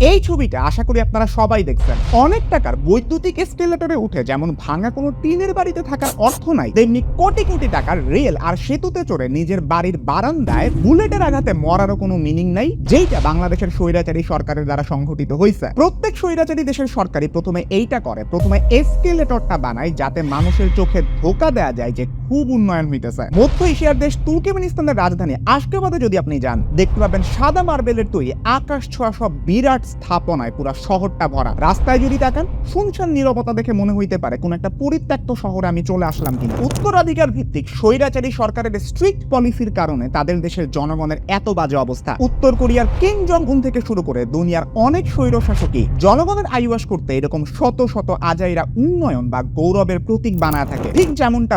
এই ছবিটা আশা করি আপনারা সবাই দেখছেন। অনেক টাকার বৈদ্যুতিক এসকেলেটরে উঠে যেমন ভাঙা কোনো টিনের বাড়িতে থাকার অর্থ নাই, তেমনি কোটি কোটি টাকার রেল আর সেতুতে চড়ে নিজের বাড়ির বারান্দায় বুলেটের আঘাতে মরারও কোনো মিনিং নাই, যেইটা বাংলাদেশের স্বৈরাচারী সরকারের দ্বারা সংঘটিত হয়েছে প্রত্যেক স্বৈরাচারী দেশের সরকারই প্রথমে এইটা করে, প্রথমে এসকেলেটরটা বানায় যাতে মানুষের চোখে ধোকা দেয়া যায় যে খুব উন্নয়ন হইতেছে। মধ্য এশিয়ার দেশ তুর্কমেনিস্তানের রাজধানী আশকেবাদে যদি আপনি যান, দেখতে পাবেন সাদা মার্বেলের তৈরি আকাশ ছোঁয়া সব বিরাট স্থাপনায় পুরো শহরটা ভরা। রাস্তায় যদি তাকান শুনশান নীরবতা দেখে মনে হইতে পারে কোন একটা পরিত্যক্ত শহরে আমি চলে আসলাম কিন্তু। উত্তরাধিকার ভিত্তিক স্বৈরাচারী সরকারের স্ট্রিক্ট পলিসির কারণে তাদের দেশের জনগণের এত বাজে অবস্থা। উত্তর কোরিয়ার কিং জং উন থেকে শুরু করে দুনিয়ার অনেক স্বৈরশাসকই জনগণের আয়ুয়াস করতে এরকম শত শত আজাইরা উন্নয়ন বা গৌরবের প্রতীক বানায় থাকে। ঠিক যেমনটা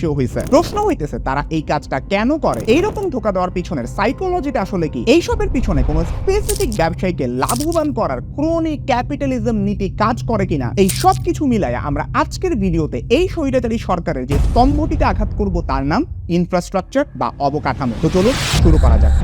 বাংলাদেশেও হয়েছে প্রশ্ন হইতেছে, তারা এই কাজটা কেন করে? এইরকম ধোকা দেওয়ার পিছনের সাইকোলজিটা আসলে কি? এইসবের পিছনে কোনো স্পেসিফিক ব্যবসায়ীকে লাভবান করার ক্রনিক ক্যাপিটালিজম নীতি কাজ করে কিনা? এই সব কিছু মিলায় আমরা আজকের ভিডিওতে এই স্বৈরাচারী সরকারের যে স্তম্ভটিতে আঘাত করব তার নাম ইনফ্রাস্ট্রাকচার বা অবকাঠামো। তো চলুন শুরু করা যাক।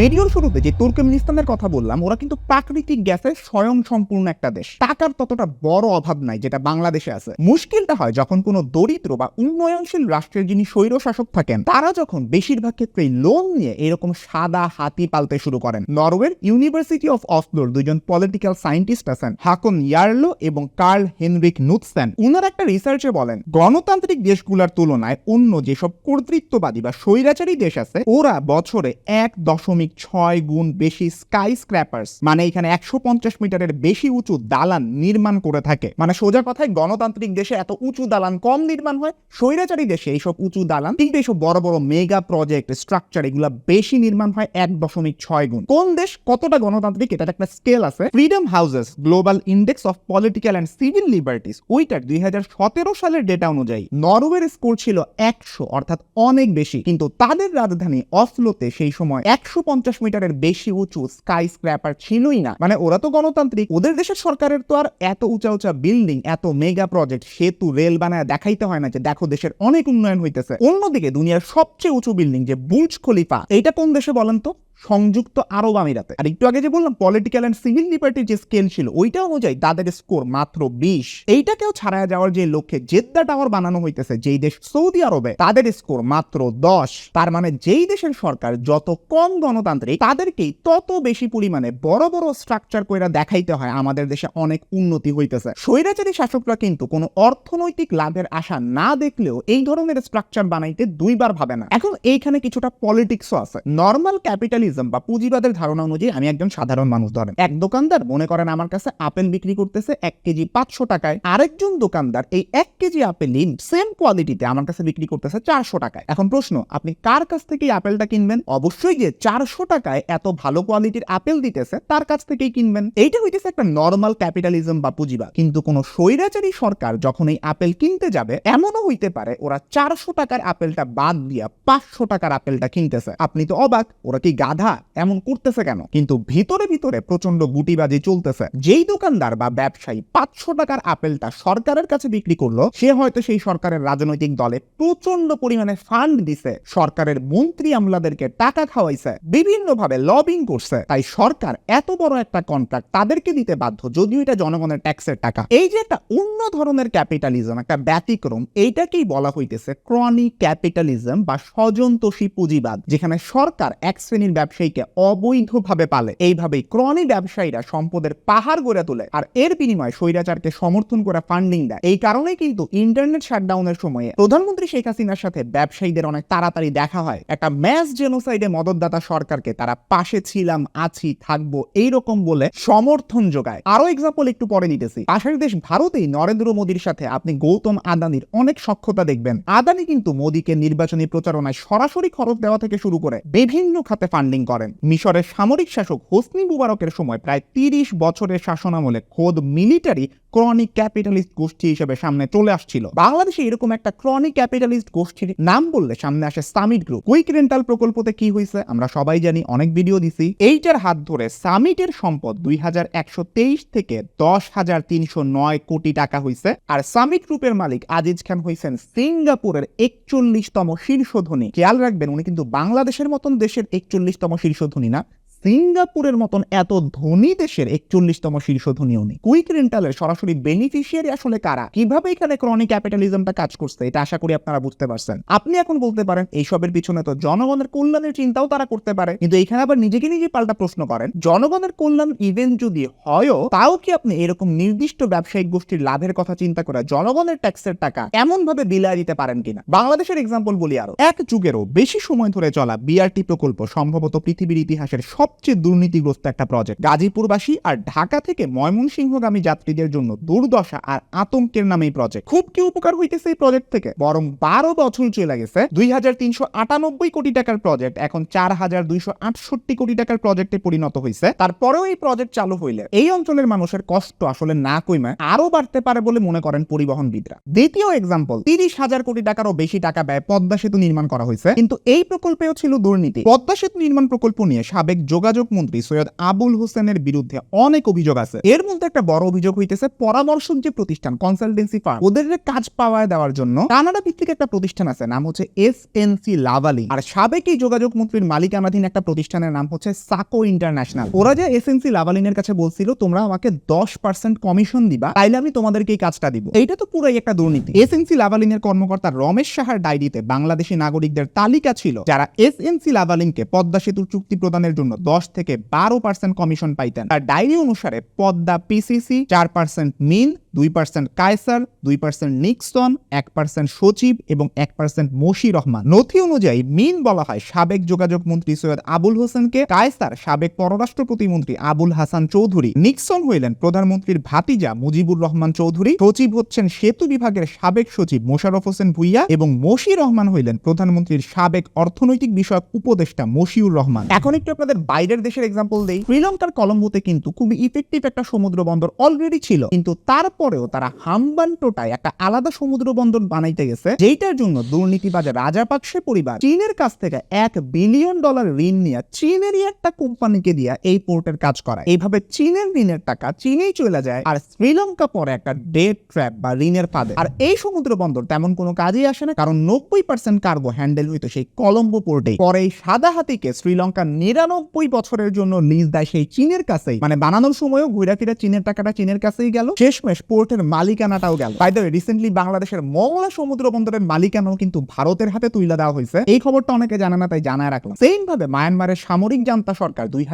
ভিডিওর শুরুতে যে তুর্কমেনিস্তানের কথা বললাম, ওরা কিন্তু প্রাকৃতিক গ্যাসে স্বয়ং সম্পূর্ণ একটা দেশ। টাকার ততটা বড় অভাব নাই যেটা বাংলাদেশে আছে। মুশকিলটা হয় যখন কোনো দরিদ্র বা উন্নয়নশীল রাষ্ট্রের যিনি স্বৈর শাসক থাকেন, তারা যখন বেশিরভাগ ক্ষেত্রেই লোন নিয়ে এরকম সাদা হাতি পালতে শুরু করেন। নরওয়ের ইউনিভার্সিটি অফ অসলোর দুজন পলিটিক্যাল সায়েন্টিস্ট আছেন, হাকন ইয়ার্লো এবং কার্ল হেনরিক নুৎসেন। উনার একটা রিসার্চে বলেন, গণতান্ত্রিক দেশগুলোর তুলনায় অন্য যেসব কর্তৃত্ববাদী বা স্বৈরাচারী দেশ আছে, ওরা বছরে এক দশমিক ছয় গুণ বেশি স্কাই স্ক্র্যাপার্স মানে এখানে একশো পঞ্চাশ মিটারের বেশি উঁচু দালান নির্মাণ করে থাকে। মানে সোজা কথায় গণতান্ত্রিক দেশে এত উঁচু দালান কম নির্মাণ হয়, স্বৈরাচারী দেশে এইসব উঁচু দালান কিন্তু এইসব বড় বড় মেগা প্রজেক্ট স্ট্রাকচার এগুলো বেশি নির্মাণ হয় এক দশমিক ছয় গুণ। কোন দেশ কতটা গণতান্ত্রিক এটার একটা স্কেল আছে? Freedom House's global index of political and civil liberties ওইটার দুই হাজার সতেরো সালের ডেটা অনুযায়ী নরওয়ের স্কোর ছিল একশো, অর্থাৎ অনেক বেশি। কিন্তু তাদের রাজধানী অসলোতে সেই সময় একশো পঞ্চাশ মিটারের বেশি উঁচু স্কাই স্ক্র্যাপার ছিলই না। মানে ওরা তো গণতান্ত্রিক, ওদের দেশের সরকারের তো আর এত উঁচা উঁচা বিল্ডিং এত মেগা প্রজেক্ট সেতু রেল বানায় দেখাইতে হয় না যে দেখো দেশের অনেক উন্নয়ন হইতেছে। অন্যদিকে দুনিয়ার সবচেয়ে উঁচু বিল্ডিং যে বুর্জ খলিফা, এইটা কোন দেশে বলেন তো? সংযুক্ত আরব আমিরাতে। আর একটু আগে যে বললাম পলিটিক্যাল অ্যান্ড সিভিল লিবার্টির যে স্কেল ছিল, ওইটা অনুযায়ী তাদের স্কোর মাত্র বিশ। এইটাকেও ছাড়ায় যাওয়ার যে লক্ষ্যে জেদ্দা টাওয়ার বানানো হইতেছে, যেই দেশ সৌদি আরবে, তাদের স্কোর মাত্র দশ। তার মানে যেই দেশের সরকার যত কম গণতান্ত্রিক, তাদেরকেই তত বেশি পরিমাণে বড় বড় স্ট্রাকচার কইরা দেখাইতে হয়, আমাদের দেশে অনেক উন্নতি হইতেছে। স্বৈরাচারী শাসকরা কিন্তু কোনো অর্থনৈতিক লাভের আশা না দেখলেও এই ধরনের স্ট্রাকচার বানাইতে দুইবার ভাবে না। এখন এইখানে কিছুটা পলিটিক্সও আছে। নর্মাল ক্যাপিটালিজম বা পুঁজিবাদের ধারণা অনুযায়ী আমি একজন সাধারণ মানুষ, ধরেন। এক দোকানদার মনে করেন আমার কাছে আপেল বিক্রি করতেছে এক কেজি পাঁচশো টাকায়। আরেকজন দোকানদার এই এক কেজি আপেলই সেম কোয়ালিটিতে আমার কাছে বিক্রি করতেছে চারশো টাকায়। এখন প্রশ্ন, আপনি কার কাছ থেকে আপেলটা কিনবেন? অবশ্যই যে চারশো টাকায় এত ভালো কোয়ালিটির আপেল দিতেছে, তার কাছ থেকেই কিনবেন। এইটা হইতেছে একটা নর্মাল ক্যাপিটালিজম বা পুঁজিবাদ। কিন্তু কোন স্বৈরাচারী সরকার যখন এই আপেল কিনতে যাবে, এমনও হইতে পারে ওরা চারশো টাকার আপেলটা বাদ দিয়া পাঁচশো টাকার আপেলটা কিনতেছে। আপনি তো অবাক, ওরা কি গাধা এমন করতেছে কেন? কিন্তু ভিতরে ভিতরে প্রচণ্ড গুটিবাজি চলতেছে। যেই দোকানদার বা ব্যবসায়ী পাঁচশো টাকার আপেলটা সরকারের কাছে বিক্রি করল, সে হয়তো সেই সরকারের রাজনৈতিক দলে প্রচণ্ড পরিমাণে ফান্ড দিছে। সরকারের মন্ত্রী আমলাদেরকে টাকা খাওয়াইছে বিভিন্ন ভাবে লবিং করছে। তাই সরকার এত বড় একটা কন্ট্রাক্ট তাদেরকে দিতে বাধ্য, যদিও এটা জনগণের ট্যাক্সের টাকা। এই যে একটা অন্য ধরনের ক্যাপিটালিজম একটা ব্যতিক্রম, এইটাকেই বলা হইতেছে ক্রনিক ক্যাপিটালিজম বা স্বজনতোষী পুঁজিবাদ, যেখানে সরকার এক শ্রেণির ব্যবসায়ীকে অবৈধভাবে পালে। এইভাবেই ক্রনি ব্যবসায়ীরা সম্পদের পাহাড় গড়ে তোলে আর এর বিনিময়ে স্বৈরাচারকে সমর্থন করে ফান্ডিং দেয়। এই কারণেই কিন্তু ইন্টারনেট শাটডাউনের সময়ে প্রধানমন্ত্রী শেখ হাসিনার সাথে ব্যবসায়ীদের অনেক তাড়াতাড়ি দেখা হয়। একটা ম্যাস জেনোসাইডে মদতদাতা সরকারকে তারা পাশে ছিলাম, আছি, থাকব এইরকম বলে সমর্থন যোগায়। আরও এক্সাম্পল একটু পরে নিতেছি পাশের দেশ ভারতেই নরেন্দ্র মোদীর সাথে আপনি গৌতম আদানির অনেক সক্ষতা দেখবেন। আদানি কিন্তু মোদীকে নির্বাচনী প্রচারণায় সরাসরি খরচ দেওয়া থেকে শুরু করে বিভিন্ন খাতে ফান্ডিং করেন। মিশরের সামরিক শাসক হোসনি মুবারকের সময় প্রায় তিরিশ বছরের শাসনামলে খোদ মিলিটারি ক্রনিক ক্যাপিটালিস্ট গোষ্ঠী হিসেবে সামনে চলে আসছিল। বাংলাদেশে এরকম একটা ক্রনিক ক্যাপিটালিস্ট গোষ্ঠীর নাম বললে সামনে আসে সামিট গ্রুপ। কুইক রেন্টাল প্রকল্পতে কি হয়েছে আমরা সবাই জানি, অনেক ভিডিও দিছি। এইটার হাত ধরে সামিটের সম্পদ দুই হাজার একশো তেইশ থেকে দশ হাজার তিনশো নয় কোটি টাকা হয়েছে আর সামিট গ্রুপের মালিক আজিজ খান হয়েছেন সিঙ্গাপুরের একচল্লিশতম শীর্ষ ধনী খেয়াল রাখবেন, উনি কিন্তু বাংলাদেশের মতন দেশের একচল্লিশতম শীর্ষ ধনী না সিঙ্গাপুরের মতন এত ধনী দেশের একচল্লিশতম শীর্ষ ধনীও নেই কুইক রেন্টালের সরাসরি বেনিফিশিয়ারি আসলে কারা? কীভাবে এখানে ক্রনিক ক্যাপিটালিজমটা কাজ করছে? এটা আশা করি আপনারা বুঝতে পারছেন। আপনি এখন বলতে পারেন, এইসবের পিছনে তো জনগণের কল্যাণের চিন্তাও তারা করতে পারে। কিন্তু এখানে আবার নিজেকে নিজে পাল্টা প্রশ্ন করেন। জনগণের কল্যাণ ইভেন্ট যদি হয়ও, তাও কি আপনি এরকম নির্দিষ্ট ব্যবসায়িক গোষ্ঠীর লাভের কথা চিন্তা করে জনগণের ট্যাক্সের টাকা এমন ভাবে বিলায় দিতে পারেন কিনা? বাংলাদেশের এক্সাম্পল বলি আরও। এক যুগেরও বেশি সময় ধরে চলা বিআরটি প্রকল্প সম্ভবত পৃথিবীর ইতিহাসের সবচেয়ে দুর্নীতিগ্রস্ত একটা প্রজেক্ট গাজীপুরবাসী আর ঢাকা থেকে ময়মনসিংহগামী যাত্রীদের জন্য দুর্দশা আর আতঙ্কের নামে এই প্রজেক্ট খুব কি উপকার হইতেছে এই প্রজেক্ট থেকে? বরং বারো বছর চলে গেছে, দুই হাজার তিনশো আটানব্বই কোটি টাকার প্রজেক্ট এখন চার হাজার দুইশো আটষট্টি কোটি টাকার প্রজেক্টে পরিণত হয়েছে তারপরেও এই প্রজেক্ট চালু হইলে এই অঞ্চলের মানুষের কষ্ট আসলে না কইমে আরও বাড়তে পারে বলে মনে করেন পরিবহনবিদরা। দ্বিতীয় এক্সাম্পল তিরিশ হাজার কোটি টাকারও বেশি টাকা ব্যয় পদ্মা সেতু নির্মাণ করা হয়েছে কিন্তু এই প্রকল্পেও ছিল দুর্নীতি। পদ্মা সেতু নির্মাণ প্রকল্প নিয়ে সাবেক যোগাযোগ মন্ত্রী সৈয়দ আবুল হোসেনের বিরুদ্ধে অনেক অভিযোগ আছে। এর মধ্যে একটা বড় অভিযোগ হইতেছে, পরামর্শক যে প্রতিষ্ঠান কনসালটেন্সি ফার্ম ওদের কাজ পাওয়ায় দেওয়ার জন্য কানাডা ভিত্তিক একটা প্রতিষ্ঠান আছে, নাম হচ্ছে এস এন সি লাভালি। আর সাবেক এই যোগাযোগ মন্ত্রীর মালিকানাধীন একটা প্রতিষ্ঠানের নাম হচ্ছে সাকো ইন্টারন্যাশনাল। ওরা যে এস এন সি লাভালিনের কাছে বলছিল, তোমরা আমাকে দশ পার্সেন্ট কমিশন দিবা, তাইলে আমি তোমাদেরকে এই কাজটা দিব। এইটা তো পুরাই একটা দুর্নীতি। এস এন সি লাভালিনের কর্মকর্তা রমেশ সাহার ডায়েরিতে বাংলাদেশি নাগরিকদের তালিকা ছিল, যারা এস এন সি লাভালিনকে পদ্মা সেতুর চুক্তি প্রদানের জন্য দশ থেকে বারো পার্সেন্ট কমিশন পাইতেন। তার ডায়েরি অনুসারে পদ্মা পিসিসি চার পার্সেন্ট মিন দুই পার্সেন্ট কায়সার, দুই পার্সেন্ট নিক্সন, এক পার্সেন্ট সচিব এবং এক পার্সেন্ট মশি রহমান। নথি অনুযায়ী মিন বলা হয় সাবেক যোগাযোগ মন্ত্রী সৈয়দ আবুল হোসেনকে, কায়সার সাবেক পররাষ্ট্র প্রতিমন্ত্রী আবুল হাসান চৌধুরী, নিক্সন হইলেন প্রধানমন্ত্রীর ভাতিজা মুজিবুর রহমান চৌধুরী, সচিব হচ্ছেন সেতু বিভাগের সাবেক সচিব মোশারফ হোসেন ভুইয়া এবং মশি রহমান হইলেন প্রধানমন্ত্রীর সাবেক অর্থনৈতিক বিষয়ক উপদেষ্টা মশিউর রহমান। এখন একটু আপনাদের বাইরের দেশের এক্সাম্পল দেই, শ্রীলঙ্কার কলম্বোতে কিন্তু খুবই ইফেক্টিভ একটা সমুদ্র বন্দর অলরেডি ছিল। কিন্তু তারপরেও তারা হাম্বানটোটায় একটা আলাদা সমুদ্র বন্দর বানাইতে গেছে যেটার জন্য দুর্নীতিবাজ রাজাপাকসে পরিবার চীনের কাছ থেকে এক বিলিয়ন ডলার ঋণ নিয়ে চীনেরই একটা কোম্পানিকে দিয়া এই পোর্টের কাজ করায়। এইভাবে চীনের ঋণের টাকা চীনেই চলে যায় আর শ্রীলঙ্কা পরে একটা ডেট ট্র্যাপ বা ঋণের ফাঁদে। আর এই সমুদ্র বন্দর তেমন কোনো কাজেই আসে না, কারণ নব্বই পার্সেন্ট কার্গো হ্যান্ডেল হইতো সেই কলম্বো পোর্টে পরে সাদা হাতিকে শ্রীলঙ্কার নিরানব্বই বছরের জন্য লিজ দেয় সেই চীনের কাছেই। মানে বানানোর সময়ও ঘুরে ফিরে চীনের টাকাটা চীনের কাছেই গেল। শেষমেশ পোর্টের মালিকানাটাও গেল। বাই দ্য রিসেন্টলি বাংলাদেশের মংলা সমুদ্র বন্দরের মালিকানাও কিন্তু ভারতের হাতে তুলে দেওয়া হয়েছে। এই খবরটা অনেকে জানে না, তাই জানায় রাখলাম। সেম ভাবে মায়ানমারের সামরিক জান্তা সরকার দুই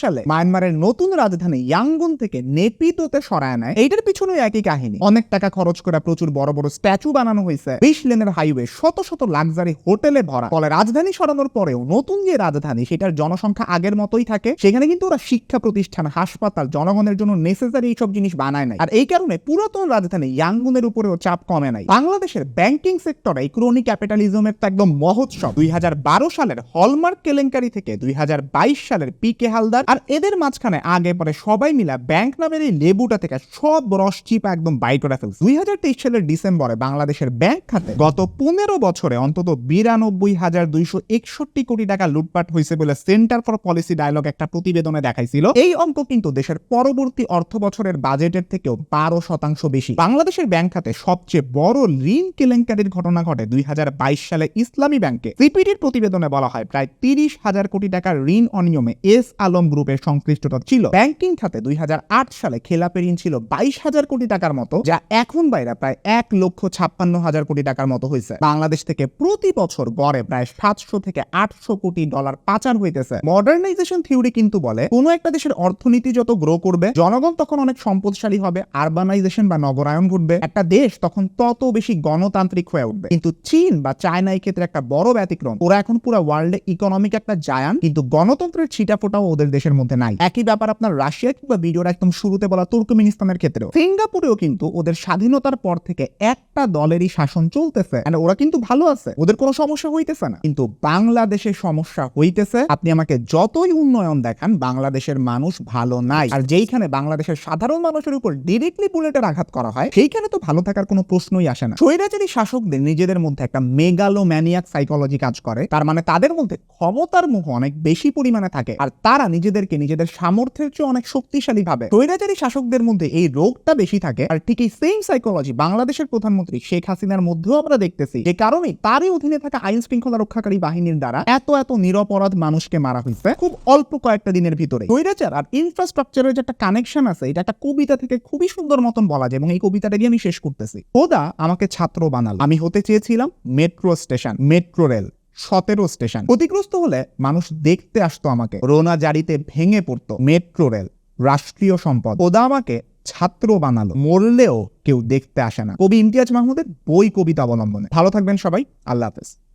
সালে মায়ানমারের নতুন রাজধানী ইয়াঙ্গুন থেকে নেপিতোতে সরায় নেয়। এইটার পিছনে একই কাহিনী। অনেক টাকা খরচ করে প্রচুর বড় বড় স্ট্যাচু বানানো হয়েছে। বিশ লেনের হাইওয়ে শত শত লাক্সারি হোটেলে ভরা। ফলে রাজধানী সরানোর পরেও নতুন যে রাজধানী, সেটার জনসংখ্যা আগের মতোই থাকে। সেখানে কিন্তু ওরা শিক্ষা প্রতিষ্ঠান, হাসপাতাল, জনগণের জন্য নেসেসারি এইসব জিনিস বানায় নাই। আর এই কারণে পুরাতন রাজধানী ইয়াঙ্গুনের উপরেও চাপ কমে নাই। বাংলাদেশের ব্যাংকিং সেক্টরে এই ক্রোনি ক্যাপিটালিজমের তো একদম মহোৎসব দুই সালের হলমার্ক কেলেঙ্কারি থেকে দুই সালের পি কে হালদার আর এদের মাঝখানে আগে পরে সবাই মিলা ব্যাংক নামের এই লেবুটা থেকে সব রস চিপা একদম বাই করে ফেলছে। দুই সালের ডিসেম্বরে বাংলাদেশের ব্যাংক খাতে গত পনেরো বছরে অন্তত বিরানব্বই হাজার দুইশো একষট্টি কোটি টাকা লুটপাট হয়েছে বলে সেন্টার ফর পলিসি ডায়লগ একটা প্রতিবেদনে দেখাইছিল। এই অঙ্ক কিন্তু দেশের পরবর্তী অর্থ বছরের বাজেটের থেকেও বারো শতাংশ বেশি। বাংলাদেশের ব্যাংক খাতে সবচেয়ে বড় ঋণ কেলেঙ্কারির ঘটনা ঘটে দুই হাজার বাইশ সালে ইসলামী ব্যাংকে সিপিডির প্রতিবেদনে বলা হয়, প্রায় তিরিশ হাজার কোটি টাকার ঋণ অনিয়মে এস আলম গ্রুপের সংশ্লিষ্টতা ছিল। ব্যাংকিং খাতে দুই হাজার আট সালে খেলাপি ঋণ ছিল বাইশ হাজার কোটি টাকার মতো, যা এখন বাইরে প্রায় এক লক্ষ ছাপ্পান্ন হাজার কোটি টাকার মতো হয়েছে বাংলাদেশ থেকে প্রতি বছর গড়ে প্রায় সাতশো থেকে আটশো কোটি ডলার পাচার হইতেছে। মডার্নাইজেশন থিওরি কিন্তু বলে, কোনো একটা দেশের অর্থনীতি যত গ্রো করবে, জনগণ তখন অনেক সম্পদশালী হবে আরবানাইজেশন বা নগরায়ন ঘটবে, একটা দেশ তখন তত বেশি গণতান্ত্রিক হয়ে উঠবে। কিন্তু চীন বা চায়না এই ক্ষেত্রে একটা বড় ব্যতিক্রম। ওরা এখন পুরো ওয়ার্ল্ডে ইকোনমিক একটা জায়ান কিন্তু গণতন্ত্রের ছিটাফোটাও ওদের দেশের মধ্যে নাই। একই ব্যাপার আপনার রাশিয়া কিংবা ভিডিওর একদম শুরুতে বলা তুর্কমেনিস্তানের ক্ষেত্রেও। সিঙ্গাপুরেও কিন্তু ওদের স্বাধীনতার পর থেকে একটা দলেরই শাসন চলতেছে, And ওরা কিন্তু ভালো আছে। ওদের কোনো সমস্যা হইতেছে না। কিন্তু বাংলাদেশের সমস্যা হইতেছে, আপনি আমাকে যতই উন্নয়ন দেখান, বাংলাদেশের মানুষ ভালো নাই। আর যেইখানে বাংলাদেশের সাধারণ মানুষের উপর ডিরেক্টলি বুলেটের আঘাত করা হয়, সেইখানে তো ভালো থাকার কোনো প্রশ্নই আসে না। স্বৈরাচারী শাসকদের নিজেদের মধ্যে একটা মেগালো ম্যানিয়াক সাইকোলজি কাজ করে। তার মানে তাদের মধ্যে ক্ষমতার মুখ অনেক বেশি পরিমাণে থাকে। আর তারা নিজেদেরকে নিজেদের সামর্থ্যের চেয়ে অনেক শক্তিশালী ভাবে। স্বৈরাচারী শাসকদের মধ্যে এই রোগটা বেশি থাকে। আর ঠিক এই সেম সাইকোলজি বাংলাদেশের প্রধানমন্ত্রী শেখ হাসিনার মধ্যেও আমরা দেখতেছি যে কারণে তারই অধীনে থাকা আইন শৃঙ্খলা রক্ষাকারী বাহিনীর দ্বারা এত এত নিরপরাধ মানুষকে মারা হয়েছে। খুব অল্প কয়েকটা দিনের ভিতরে স্বৈরাচার আর ইনফ্রাস্ট্রাকচারের যে একটা কানেকশন আছে, এটা একটা কবিতা থেকে খুবই সুন্দর মতন বলা যায় এবং এই কবিতাটা দিয়ে আমি শেষ করতেছি। খোদা আমাকে ছাত্র বানালো। আমি হতে চেয়েছিলাম মেট্রো স্টেশন মেট্রো রেল সতেরো স্টেশন ক্ষতিগ্রস্ত হলে মানুষ দেখতে আসতো আমাকে। রোনা জারিতে ভেঙে পড়তো মেট্রো রেল রাষ্ট্রীয় সম্পদ। খোদা আমাকে ছাত্র বানালো। মরলেও কেউ দেখতে আসে না। কবি ইমতিয়াজ মাহমুদের বই কবিতা অবলম্বনে। ভালো থাকবেন সবাই। আল্লাহ হাফেজ।